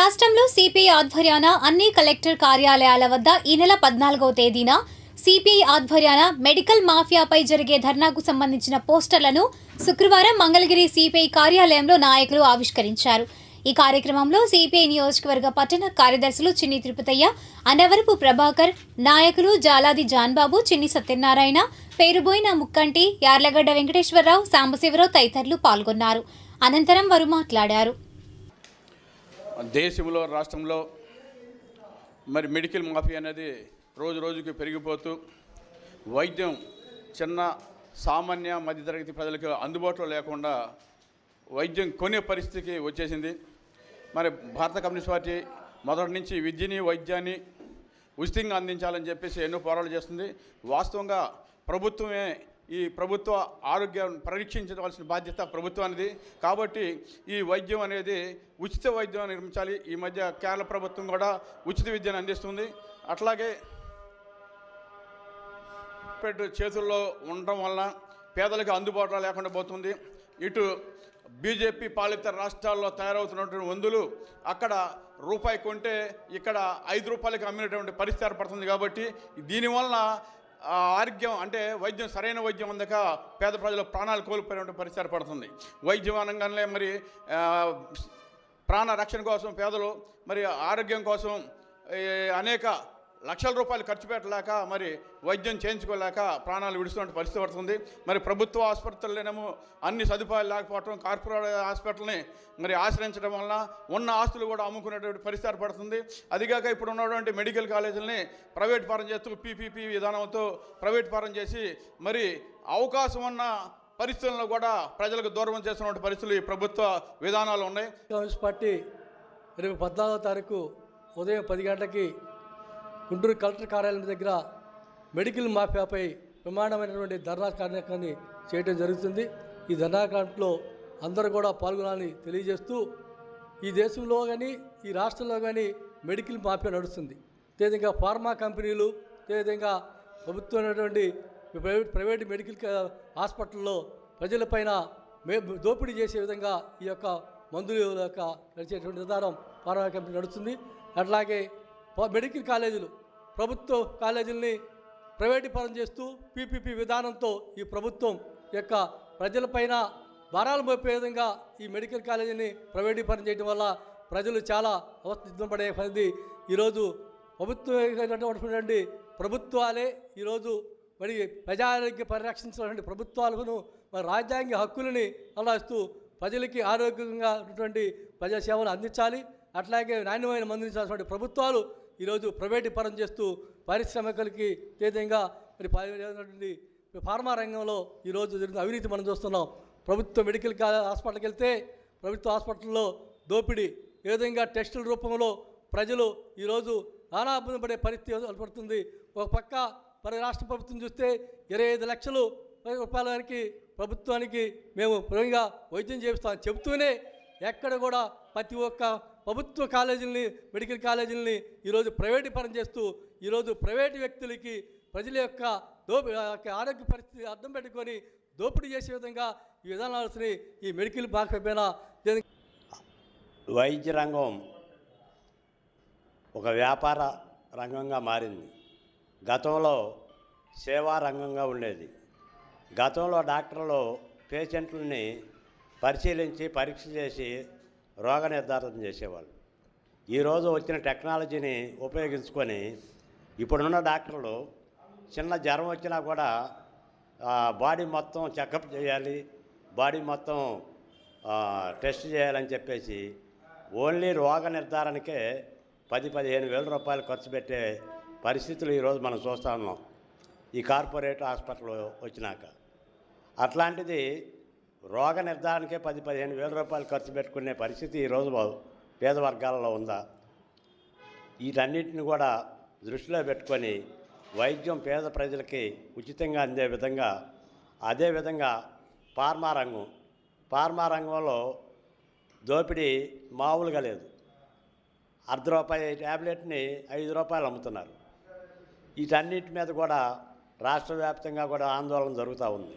రాష్ట్రంలో సిపిఐ ఆధ్వర్యాన అన్ని కలెక్టర్ కార్యాలయాల వద్ద ఈ నెల పద్నాలుగవ తేదీన సిపిఐ ఆధ్వర్యాన మెడికల్ మాఫియాపై జరిగే ధర్నాకు సంబంధించిన పోస్టర్లను శుక్రవారం మంగళగిరి సిపిఐ కార్యాలయంలో నాయకులు ఆవిష్కరించారు. ఈ కార్యక్రమంలో సిపిఐ నియోజకవర్గ పట్టణ కార్యదర్శులు చిన్ని తిరుపతయ్య అనవరపు ప్రభాకర్ నాయకులు జాలాది జాన్బాబు చిన్ని సత్యనారాయణ పేరుబోయిన ముక్కంటి యార్లగడ్డ వెంకటేశ్వరరావు సాంబశివరావు తదితరులు పాల్గొన్నారు. అనంతరం వారు మాట్లాడారు. దేశంలో రాష్ట్రంలో మరి మెడికల్ మాఫీ అనేది రోజు రోజుకి పెరిగిపోతూ వైద్యం చిన్న సామాన్య మధ్యతరగతి ప్రజలకు అందుబాటులో లేకుండా వైద్యం కొనే పరిస్థితికి వచ్చేసింది. మరి భారత కమ్యూనిస్ట్ పార్టీ మొదటి నుంచి విద్యని వైద్యాన్ని ఉచితంగా అందించాలని చెప్పేసి ఎన్నో పోరాటాలు చేస్తుంది. వాస్తవంగా ప్రభుత్వమే ఈ ప్రభుత్వ ఆరోగ్యం పరీక్షించవలసిన బాధ్యత ప్రభుత్వానిది. కాబట్టి ఈ వైద్యం అనేది ఉచిత వైద్యం నిర్మించాలి. ఈ మధ్య కేరళ ప్రభుత్వం కూడా ఉచిత విద్యను అందిస్తుంది. అట్లాగే పెట్టు చేతుల్లో ఉండటం వలన పేదలకు అందుబాటులో లేకుండా పోతుంది. ఇటు బీజేపీ పాలిత రాష్ట్రాల్లో తయారవుతున్నటువంటి మందులు అక్కడ రూపాయి కొంటే ఇక్కడ ఐదు రూపాయలకి అమ్మినటువంటి పరిస్థితి ఏర్పడుతుంది కాబట్టి దీనివలన ఆరోగ్యం అంటే వైద్యం సరైన వైద్యం అందక పేద ప్రజలు ప్రాణాలు కోల్పోయినటువంటి పరిస్థితి ఏర్పడుతుంది. వైద్యం అనగానే మరి ప్రాణ రక్షణ కోసం పేదలు మరి ఆరోగ్యం కోసం ఈ, అనేక లక్షల రూపాయలు ఖర్చు పెట్టలేక మరి వైద్యం చేయించుకోలేక ప్రాణాలు విడుస్తున్న పరిస్థితి పడుతుంది మరి ప్రభుత్వ ఆసుపత్రులనేమో అన్ని సదుపాయాలు లేకపోవడం కార్పొరేట్ హాస్పిటల్ని మరి ఆశ్రయించడం వలన ఉన్న ఆస్తులు కూడా అమ్ముకునేటువంటి పరిస్థితి ఏర్పడుతుంది. అదిగాక ఇప్పుడు ఉన్నటువంటి మెడికల్ కాలేజీలని ప్రైవేట్ పరం చేస్తూ పీపీపీ విధానంతో ప్రైవేట్ పరం చేసి మరి అవకాశం ఉన్న పరిస్థితులను కూడా ప్రజలకు దూరం చేస్తున్నటువంటి పరిస్థితులు ఈ ప్రభుత్వ విధానాలు ఉన్నాయి. కాంగ్రెస్ పార్టీ రేపు పద్నాలుగో తారీఖు ఉదయం పది గంటలకి గుంటూరు కలెక్టర్ కార్యాలయం దగ్గర మెడికల్ మాఫియాపై ప్రమాణమైనటువంటి ధర్నా కార్యక్రమాన్ని చేయడం జరుగుతుంది. ఈ ధర్నా కార్యక్రమంలో అందరూ కూడా పాల్గొనాలని తెలియజేస్తూ ఈ దేశంలో కానీ ఈ రాష్ట్రంలో కానీ మెడికల్ మాఫియా నడుస్తుంది. అదేవిధంగా ఫార్మా కంపెనీలు అదేవిధంగా ప్రభుత్వమైనటువంటి ప్రైవేట్ ప్రైవేట్ మెడికల్ హాస్పిటల్లో ప్రజలపైన మే దోపిడీ చేసే విధంగా ఈ యొక్క మందుల యొక్క నడిచేటువంటి విధానం ఫార్మా కంపెనీ నడుస్తుంది. అట్లాగే మెడికల్ కాలేజీలు ప్రభుత్వ కాలేజీలని ప్రైవేటీకరణ చేస్తూ పీపీపీ విధానంతో ఈ ప్రభుత్వం యొక్క ప్రజలపైన భారాలు మోపే విధంగా ఈ మెడికల్ కాలేజీని ప్రైవేటీకరణ చేయడం వల్ల ప్రజలు చాలా అవస్థితపడే పరిధి ఈరోజు ప్రభుత్వం ప్రభుత్వాలే ఈరోజు మరి ప్రజారోగ్య పరిరక్షించినటువంటి ప్రభుత్వాలను మరి రాజ్యాంగ హక్కులని అలాస్తూ ప్రజలకి ఆరోగ్యంగా ఉన్నటువంటి ప్రజాసేవలు అందించాలి. అట్లాగే నాణ్యమైన మందించాల్సినటువంటి ప్రభుత్వాలు ఈరోజు ప్రైవేటీకరణ చేస్తూ పారిశ్రామికులకి విధంగా మరి పాల్గొనేటువంటి ఫార్మా రంగంలో ఈరోజు జరిగిన అవినీతి మనం చూస్తున్నాం. ప్రభుత్వ మెడికల్ హాస్పిటల్కి వెళ్తే ప్రభుత్వ హాస్పిటల్లో దోపిడీ ఏ విధంగా టెస్టుల రూపంలో ప్రజలు ఈరోజు నానా ఇబ్బంది పడే పరిస్థితి ఏర్పడుతుంది. ఒక పక్క మరి రాష్ట్ర ప్రభుత్వం చూస్తే ఇరవై ఐదు లక్షలు రూపాయల వరకు ప్రభుత్వానికి మేము ప్రేమగా వైద్యం చేస్తామని చెబుతూనే ఎక్కడ కూడా ప్రతి ఒక్క ప్రభుత్వ కాలేజీలని మెడికల్ కాలేజీలని ఈరోజు ప్రైవేటీకరణ చేస్తూ ఈరోజు ప్రైవేటు వ్యక్తులకి ప్రజల యొక్క దోపి యొక్క ఆరోగ్య పరిస్థితి అర్థం పెట్టుకొని దోపిడీ చేసే విధంగా ఈ విధానాలు ఈ మెడికల్ బాగా వైద్య రంగం ఒక వ్యాపార రంగంగా మారింది. గతంలో సేవా రంగంగా ఉండేది. గతంలో డాక్టర్లు పేషెంట్లని పరిశీలించి పరీక్ష చేసి రోగ నిర్ధారణ చేసేవాళ్ళు. ఈరోజు వచ్చిన టెక్నాలజీని ఉపయోగించుకొని ఇప్పుడున్న డాక్టర్లు చిన్న జ్వరం వచ్చినా కూడా బాడీ మొత్తం చెకప్ చేయాలి బాడీ మొత్తం టెస్ట్ చేయాలని చెప్పేసి ఓన్లీ రోగ నిర్ధారణకే పది పదిహేను వేల రూపాయలు ఖర్చు పెట్టే పరిస్థితులు ఈరోజు మనం చూస్తూ ఉన్నాం. ఈ కార్పొరేట్ హాస్పిటల్ వచ్చినాక. అట్లాంటిది రోగ నిర్ధారణకే పది పదిహేను వేల రూపాయలు ఖర్చు పెట్టుకునే పరిస్థితి ఈరోజు పేద వర్గాలలో ఉందా? వీటన్నిటిని కూడా దృష్టిలో పెట్టుకొని వైద్యం పేద ప్రజలకి ఉచితంగా అందే విధంగా అదేవిధంగా ఫార్మా రంగం. ఫార్మా రంగంలో దోపిడీ మామూలుగా లేదు. అర్ధ రూపాయి ట్యాబ్లెట్ని ఐదు రూపాయలు అమ్ముతున్నారు. వీటన్నిటి మీద కూడా రాష్ట్ర వ్యాప్తంగా కూడా ఆందోళన జరుగుతూ ఉంది.